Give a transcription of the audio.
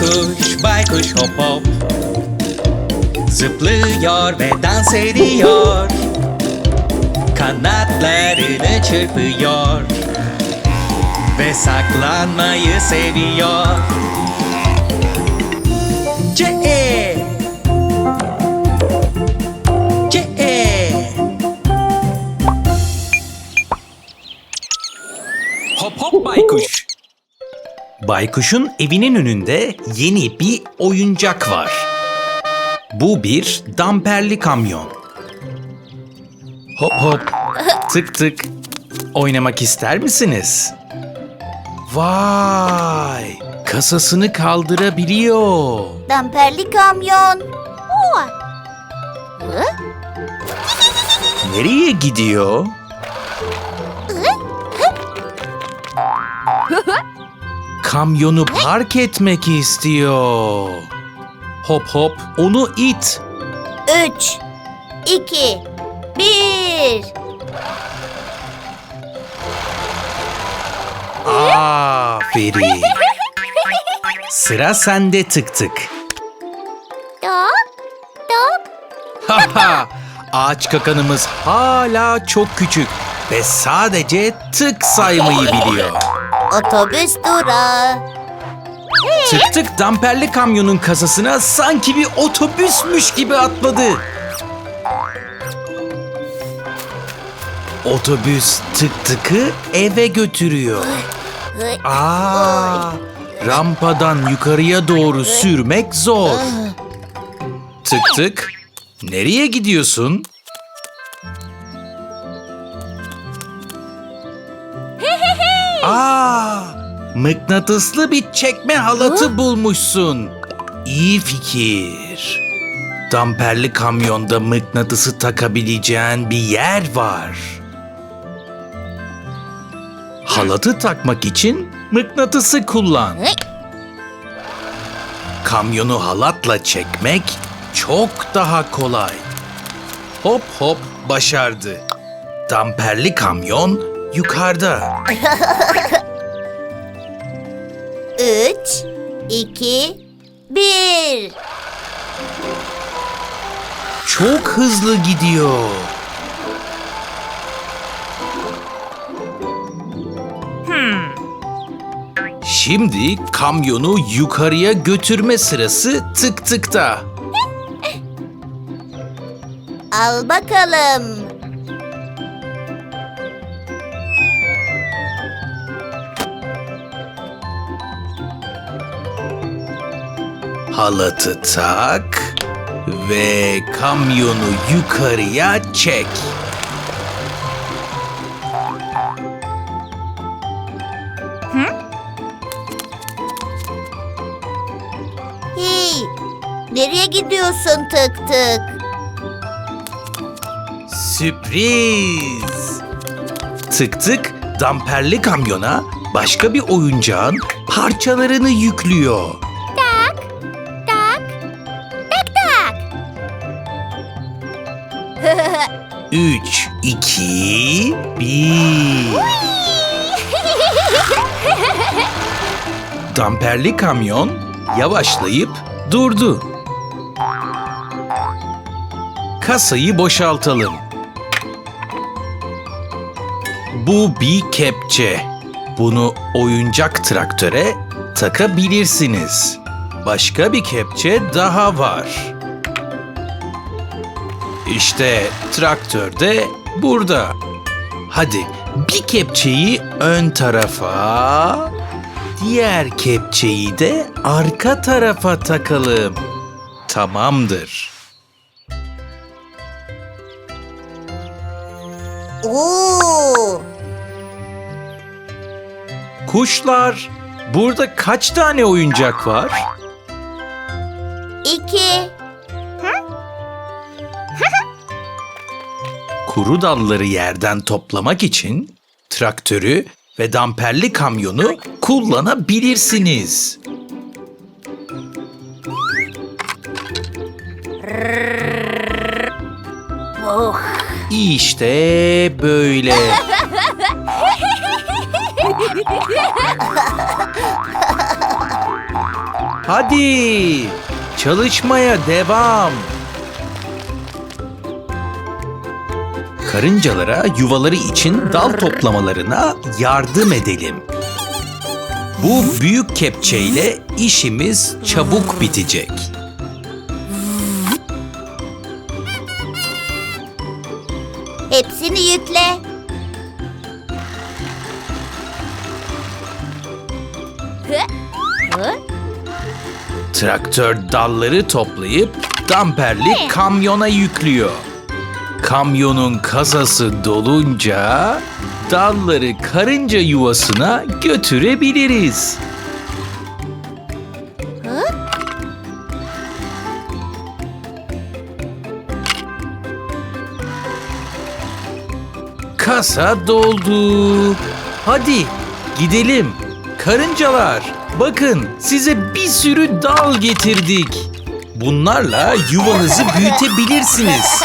Baykuş, baykuş hop hop. Zıplıyor ve dans ediyor. Kanatlarını çırpıyor. Ve saklanmayı seviyor Baykuş'un evinin önünde yeni bir oyuncak var. Bu bir damperli kamyon. Hop hop, tık tık. Oynamak ister misiniz? Vay! Kasasını kaldırabiliyor. Damperli kamyon. Nereye gidiyor? Kamyonu park etmek istiyor. Hop hop, onu it. Üç, iki, bir. Aferin. Sıra sende tık tık. Dok, dok. Haha! Ağaç kakanımız hala çok küçük ve sadece tık saymayı biliyor. Otobüs durağı. Tık tık damperli kamyonun kasasına sanki bir otobüsmüş gibi atladı. Otobüs tık tıkı eve götürüyor. Aa, rampadan yukarıya doğru sürmek zor. Tık tık, nereye gidiyorsun? Aa, mıknatıslı bir çekme halatı bulmuşsun. İyi fikir. Damperli kamyonda mıknatısı takabileceğin bir yer var. Halatı takmak için mıknatısı kullan. Kamyonu halatla çekmek çok daha kolay. Hop hop başardı. Damperli kamyon yukarıda. Üç, iki, bir. Çok hızlı gidiyor. Şimdi kamyonu yukarıya götürme sırası tık tıkta. Al bakalım. Halatı tak ve kamyonu yukarıya çek. Hey, nereye gidiyorsun tık tık? Sürpriz! Tık tık damperli kamyona başka bir oyuncağın parçalarını yüklüyor. 3, 2, 1. Damperli kamyon yavaşlayıp durdu. Kasayı boşaltalım. Bu bir kepçe. Bunu oyuncak traktöre takabilirsiniz. Başka bir kepçe daha var. İşte traktör de burada. Hadi bir kepçeyi ön tarafa, diğer kepçeyi de arka tarafa takalım. Tamamdır. Oo, Kuşlar, burada kaç tane oyuncak var? iki, Kuru dalları yerden toplamak için traktörü ve damperli kamyonu kullanabilirsiniz. İşte böyle. Hadi çalışmaya devam. Karıncalara yuvaları için dal toplamalarına yardım edelim. Bu büyük kepçeyle işimiz çabuk bitecek. Hepsini yükle. Traktör dalları toplayıp damperli kamyona yüklüyor. Kamyonun kasası dolunca dalları karınca yuvasına götürebiliriz. Kasa doldu. Hadi gidelim. Karıncalar, bakın size bir sürü dal getirdik. Bunlarla yuvanızı büyütebilirsiniz.